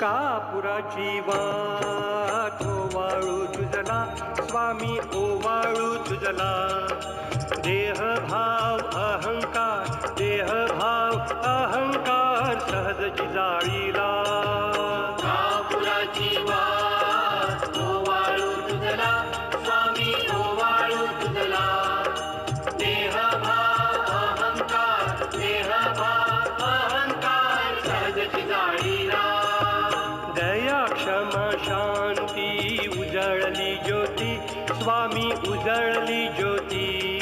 कापुराची वाट ओवाळू तुझला स्वामी ओवाळू तुझला देह भाव अहंकार देह भाव अहंकार सहज जाळीला शांती उजळली ज्योती स्वामी उजळली ज्योती.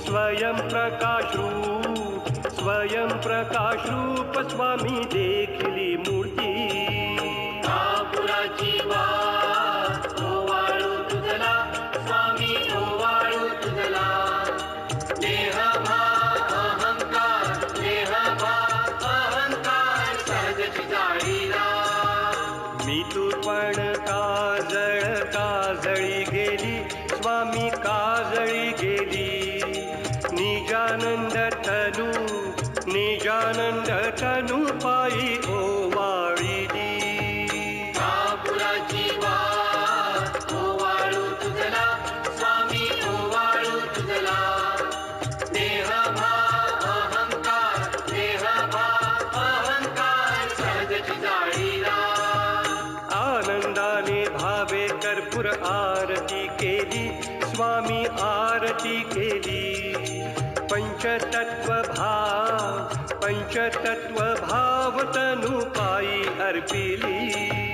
स्वयं प्रकाश रूप स्वयं प्रकाश रूप स्वामी देखली मूर्ती. मी तू पण काजळ काजळी गेली स्वामी काजळी गेली. निजानंद तनू निजानंद तनू पायी भावे कर्पूर आरती केली स्वामी आरती केली. पंचतत्व भाव पंचतत्व भाव तनु पायी अर्पिली.